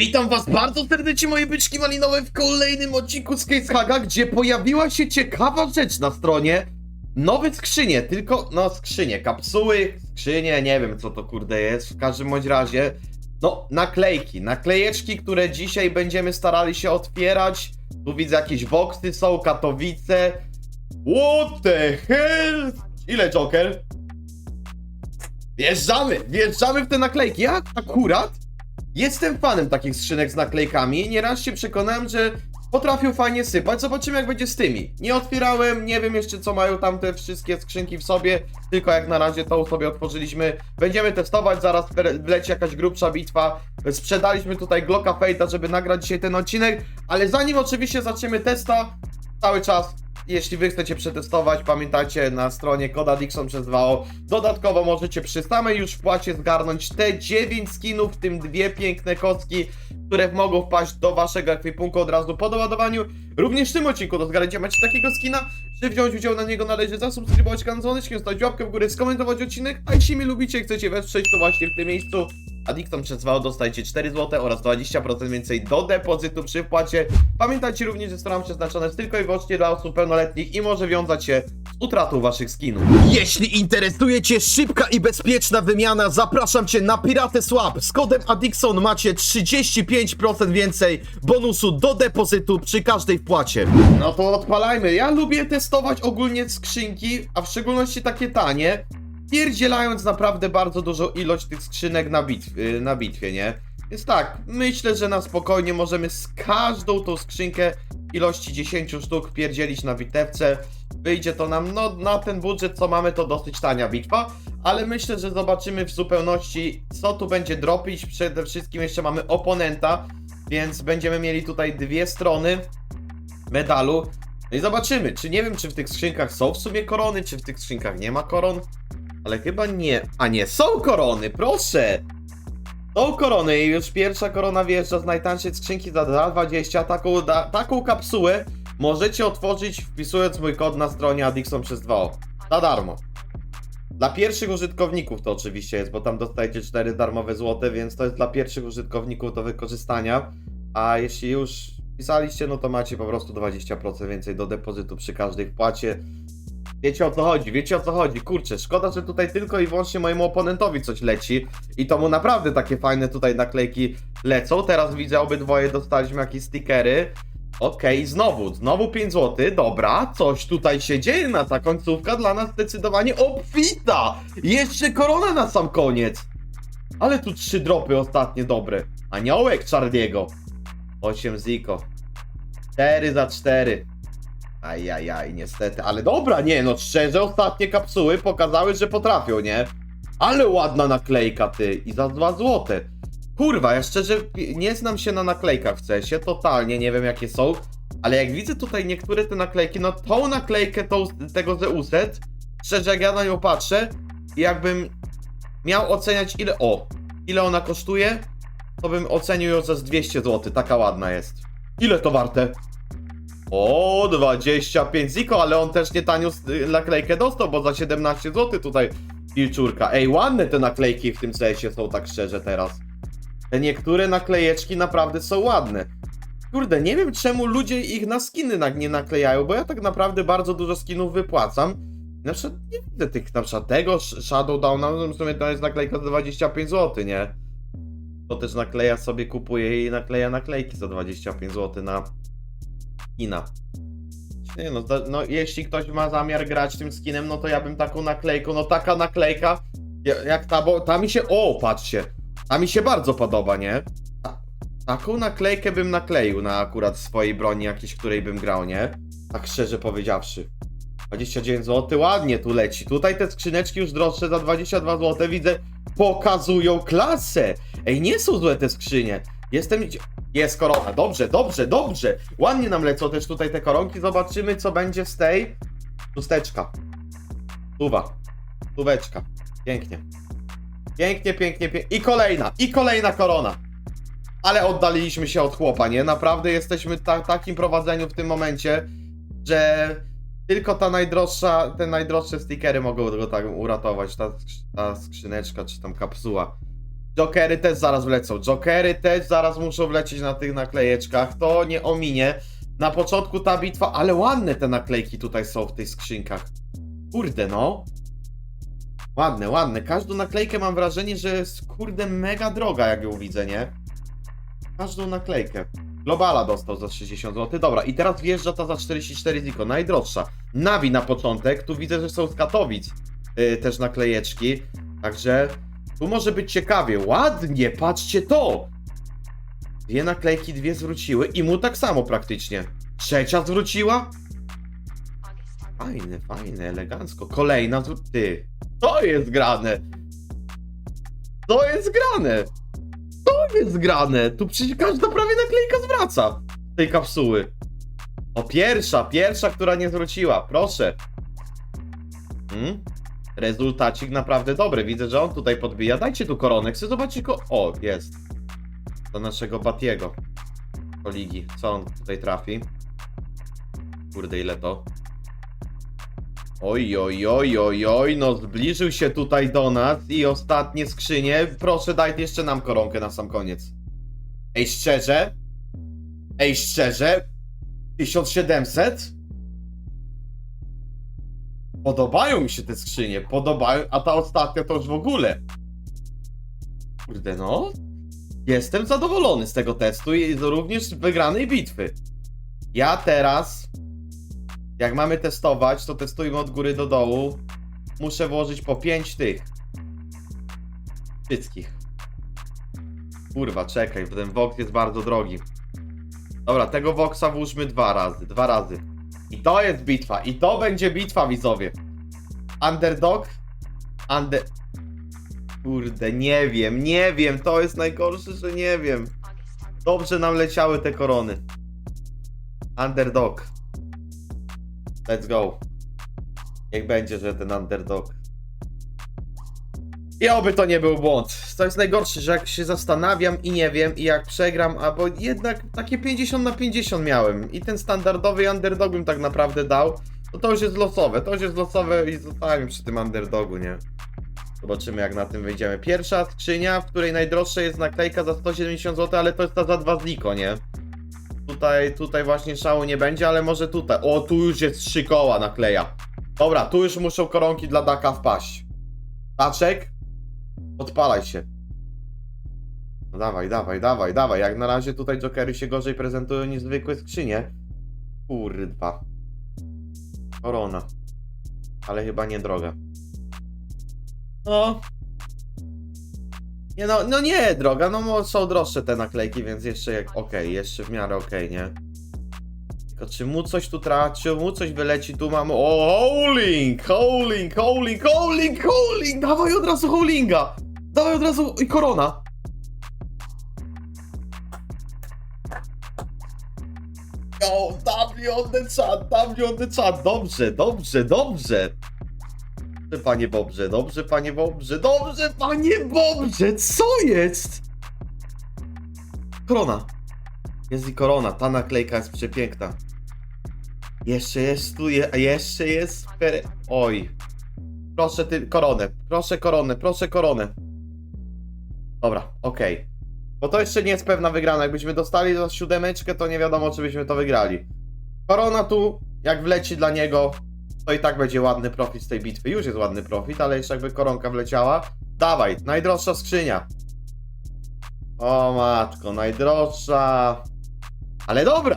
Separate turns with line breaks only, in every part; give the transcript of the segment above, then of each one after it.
Witam was bardzo serdecznie moje byczki malinowe w kolejnym odcinku z Case Haga, gdzie pojawiła się ciekawa rzecz na stronie. Nowe skrzynie, tylko, no skrzynie, kapsuły, skrzynie, nie wiem co to kurde jest, w każdym bądź razie, no naklejki, naklejeczki, które dzisiaj będziemy starali się otwierać. Tu widzę jakieś boksy są, Katowice. What the hell? Ile Joker? Wjeżdżamy, wjeżdżamy w te naklejki. Ja akurat jestem fanem takich skrzynek z naklejkami. Nieraz się przekonałem, że potrafią fajnie sypać. Zobaczymy, jak będzie z tymi. Nie otwierałem, nie wiem jeszcze, co mają tam te wszystkie skrzynki w sobie. Tylko jak na razie tą sobie otworzyliśmy. Będziemy testować, zaraz wle- wleci jakaś grubsza bitwa. Sprzedaliśmy tutaj Glocka Fate'a, żeby nagrać dzisiaj ten odcinek. Ale zanim oczywiście zaczniemy testa, cały czas jeśli wy chcecie przetestować, pamiętajcie na stronie Koda Dixon przez 2O. Dodatkowo możecie przy samej już wpłacie zgarnąć te 9 skinów, w tym dwie piękne kocki, które mogą wpaść do waszego ekwipunku od razu po doładowaniu. Również w tym odcinku do zgarnięcia macie takiego skina, że wziąć udział na niego należy zasubskrybować kanał zostawić łapkę w górę, skomentować odcinek, a jeśli mnie lubicie i chcecie wesprzeć, to właśnie w tym miejscu a Dixon przez 2 dostajecie 4 zł oraz 20% więcej do depozytu przy wpłacie. Pamiętajcie również, że strona przeznaczona jest tylko i wyłącznie dla osób pełnoletnich i może wiązać się z utratą waszych skinów. Jeśli interesuje Cię szybka i bezpieczna wymiana, zapraszam Cię na Piratę Swap. Z kodem Adixon macie 35% więcej bonusu do depozytu przy każdej wpłacie. No to odpalajmy. Ja lubię testować ogólnie skrzynki, a w szczególności takie tanie, pierdzielając naprawdę bardzo dużą ilość tych skrzynek na, bitw, y, na bitwie, nie? Więc tak, myślę, że na spokojnie możemy z każdą tą skrzynkę ilości 10 sztuk pierdzielić na bitewce. Wyjdzie to nam, no na ten budżet co mamy to dosyć tania bitwa, ale myślę, że zobaczymy w zupełności co tu będzie dropić. Przede wszystkim jeszcze mamy oponenta, więc będziemy mieli tutaj dwie strony medalu. No i zobaczymy, czy nie wiem, czy w tych skrzynkach są w sumie korony, czy w tych skrzynkach nie ma koron. Ale chyba nie. A nie, są korony, proszę! Są korony i już pierwsza korona wjeżdża z najtańszej skrzynki za 2,20. Taką, da, taką kapsułę możecie otworzyć wpisując mój kod na stronie Adixon przez 2O. Za darmo. Dla pierwszych użytkowników to oczywiście jest, bo tam dostajecie 4 darmowe złote, więc to jest dla pierwszych użytkowników do wykorzystania. A jeśli już wpisaliście, no to macie po prostu 20% więcej do depozytu przy każdej wpłacie. Wiecie o co chodzi, wiecie o co chodzi. Kurczę, szkoda, że tutaj tylko i wyłącznie mojemu oponentowi coś leci. I to mu naprawdę takie fajne tutaj naklejki lecą. Teraz widzę, obydwoje dostaliśmy jakieś stickery. Okej, znowu, znowu 5 zł. Dobra, coś tutaj się dzieje na ta końcówka dla nas zdecydowanie obfita. Jeszcze korona na sam koniec. Ale tu trzy dropy ostatnie dobre. Aniołek Czardiego. 8 ziko. 4 za 4. Ajajaj, niestety, ale dobra, nie, no szczerze, ostatnie kapsuły pokazały, że potrafią, nie? Ale ładna naklejka, ty, i za 2 złote. Kurwa, ja szczerze nie znam się na naklejkach w CESie, totalnie nie wiem jakie są, ale jak widzę tutaj niektóre te naklejki, no tą naklejkę tą, tego Zeuset, szczerze jak ja na nią patrzę, jakbym miał oceniać ile, o, ile ona kosztuje, to bym ocenił ją za z 200 zł, taka ładna jest. Ile to warte? O, 25 ziko, ale on też nie tanią naklejkę dostał, bo za 17 zł tutaj pilczurka. Ej, ładne te naklejki w tym sensie są, tak szczerze teraz. Te niektóre naklejeczki naprawdę są ładne. Kurde, nie wiem czemu ludzie ich na skiny nie naklejają, bo ja tak naprawdę bardzo dużo skinów wypłacam. Na przykład nie widzę tych, na przykład tego Sh- Shadow Downa, no w sumie to jest naklejka za 25 zł, nie? To też nakleja sobie, kupuje i nakleja naklejki za 25 zł na skina. Nie no, no, jeśli ktoś ma zamiar grać tym skinem, no to ja bym taką naklejką, no taka naklejka, ja- jak ta, bo ta mi się, o, patrzcie, ta mi się bardzo podoba, nie? Ta, taką naklejkę bym nakleił na akurat swojej broni jakiejś, której bym grał, nie? Tak szczerze powiedziawszy. 29 zł, ładnie tu leci. Tutaj te skrzyneczki już droższe za 22 zł, widzę, pokazują klasę. Ej, nie są złe te skrzynie. Jestem... Jest korona, dobrze, dobrze, dobrze. Ładnie nam lecą też tutaj te koronki. Zobaczymy, co będzie z tej. Pusteczka. Tuwa. Tuweczka. Pięknie. Pięknie, pięknie, pięknie. I kolejna, i kolejna korona. Ale oddaliliśmy się od chłopa, nie? Naprawdę jesteśmy w ta takim prowadzeniu w tym momencie, że tylko ta najdroższa, te najdroższe stickery mogą go tak uratować. Ta, ta skrzyneczka czy tam kapsuła. Jokery też zaraz wlecą. Jokery też zaraz muszą wlecieć na tych naklejeczkach. To nie ominie. Na początku ta bitwa, ale ładne te naklejki tutaj są w tych skrzynkach. Kurde no. Ładne, ładne. Każdą naklejkę mam wrażenie, że jest kurde mega droga, jak ją widzę, nie? Każdą naklejkę. Globala dostał za 60 zł. Dobra, i teraz wjeżdża ta za 44 ziko, najdroższa. Navi na początek, tu widzę, że są z Katowic yy, też naklejeczki. Także tu może być ciekawie. Ładnie, patrzcie to! Dwie naklejki, dwie zwróciły i mu tak samo praktycznie. Trzecia zwróciła? Fajne, fajne, elegancko. Kolejna zwró- Ty, to jest grane! To jest grane! To jest grane! Tu przecież każda prawie naklejka zwraca tej kapsuły. O, pierwsza, pierwsza, która nie zwróciła. Proszę. Hmm? Rezultacik naprawdę dobry. Widzę, że on tutaj podbija. Dajcie tu koronę. Chcę zobaczyć go. O, jest. Do naszego Batiego. Koligi. Co on tutaj trafi? Kurde, ile to? Oj, oj, oj, oj, oj, no zbliżył się tutaj do nas i ostatnie skrzynie. Proszę, daj jeszcze nam koronkę na sam koniec. Ej, szczerze? Ej, szczerze? 1700? Podobają mi się te skrzynie, podobają, a ta ostatnia to już w ogóle. Kurde no. Jestem zadowolony z tego testu i również z wygranej bitwy. Ja teraz, jak mamy testować, to testujmy od góry do dołu. Muszę włożyć po 5 tych. Wszystkich. Kurwa, czekaj, bo ten Vox jest bardzo drogi. Dobra, tego Voxa włóżmy dwa razy, dwa razy. I to jest bitwa, i to będzie bitwa, widzowie. Underdog? Under... Kurde, nie wiem, nie wiem, to jest najgorsze, że nie wiem. Dobrze nam leciały te korony. Underdog. Let's go. Niech będzie, że ten underdog. I oby to nie był błąd. To jest najgorsze, że jak się zastanawiam i nie wiem, i jak przegram, albo jednak takie 50 na 50 miałem. I ten standardowy underdog bym tak naprawdę dał. No to już jest losowe, to już jest losowe i zostałem przy tym underdogu, nie? Zobaczymy jak na tym wyjdziemy. Pierwsza skrzynia, w której najdroższa jest naklejka za 170 zł, ale to jest ta za dwa zliko, nie? Tutaj, tutaj właśnie szału nie będzie, ale może tutaj. O, tu już jest trzy koła nakleja. Dobra, tu już muszą koronki dla Daka wpaść. Taczek, odpalaj się. No dawaj, dawaj, dawaj, dawaj. Jak na razie tutaj jokery się gorzej prezentują niż zwykłe skrzynie. Kurwa. Korona. Ale chyba nie droga. No. Nie no, no nie droga, no są droższe te naklejki, więc jeszcze jak okej, jeszcze w miarę okej, nie? Tylko czy mu coś tu traci, czy mu coś wyleci, tu mamy, o, howling, howling, howling, howling, howling, dawaj od razu howlinga, dawaj od razu i korona. O, W on the chat, W on the chat, dobrze, dobrze, dobrze. Dobrze, panie Bobrze, dobrze, panie Bobrze, dobrze, panie Bobrze, co jest? Korona. Jest i korona, ta naklejka jest przepiękna. Jeszcze jest tu, je, jeszcze jest... Oj. Proszę ty, koronę, proszę koronę, proszę koronę. Dobra, okej. Bo to jeszcze nie jest pewna wygrana, jakbyśmy dostali za siódemeczkę, to nie wiadomo, czy byśmy to wygrali. Korona tu, jak wleci dla niego, to i tak będzie ładny profit z tej bitwy. Już jest ładny profit, ale jeszcze jakby koronka wleciała. Dawaj, najdroższa skrzynia. O matko, najdroższa. Ale dobra.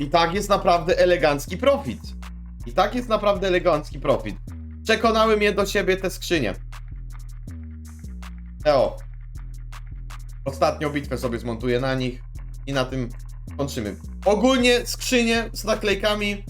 I tak jest naprawdę elegancki profit. I tak jest naprawdę elegancki profit. Przekonały mnie do siebie te skrzynie. Eo. Ostatnią bitwę sobie zmontuję na nich i na tym kończymy. Ogólnie skrzynie z naklejkami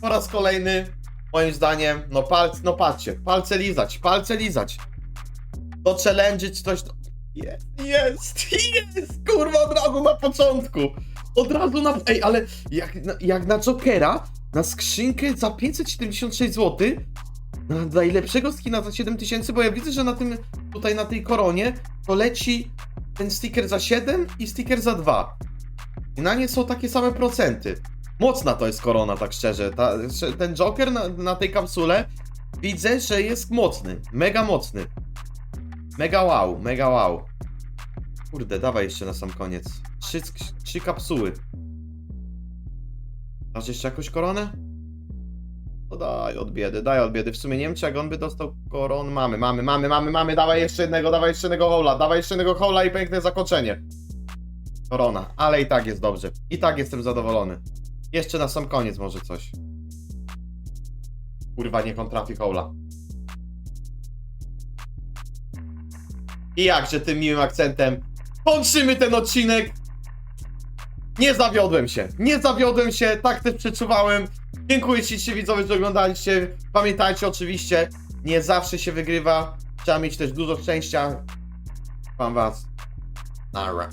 po raz kolejny, moim zdaniem, no palce, no patrzcie, palce lizać, palce lizać. To challenge'ć coś. Jest, jest, jest, kurwa, od razu na początku. Od razu na... Ej, ale jak, na- jak na Jokera, na skrzynkę za 576 zł, na najlepszego skina za 7000, bo ja widzę, że na tym, tutaj na tej koronie, to leci ten sticker za 7 i sticker za 2. I na nie są takie same procenty. Mocna to jest korona, tak szczerze. Ta, ten Joker na, na tej kapsule widzę, że jest mocny. Mega mocny. Mega wow, mega wow. Kurde, dawaj jeszcze na sam koniec. Trzy, trzy kapsuły. Masz jeszcze jakąś koronę? No daj od biedy, daj od biedy. W sumie nie wiem, czy jak on by dostał koron. Mamy, mamy, mamy, mamy, mamy. Dawaj jeszcze jednego, dawaj jeszcze jednego hola, dawaj jeszcze jednego hola i piękne zakończenie. Korona, ale i tak jest dobrze. I tak jestem zadowolony. Jeszcze na sam koniec może coś. Kurwa, niech on trafi hola. I jakże tym miłym akcentem kończymy ten odcinek. Nie zawiodłem się. Nie zawiodłem się, tak też przeczuwałem. Dziękuję Ci, ci widzowie, że oglądaliście. Pamiętajcie oczywiście, nie zawsze się wygrywa. Trzeba mieć też dużo szczęścia. Mam Was. Nara.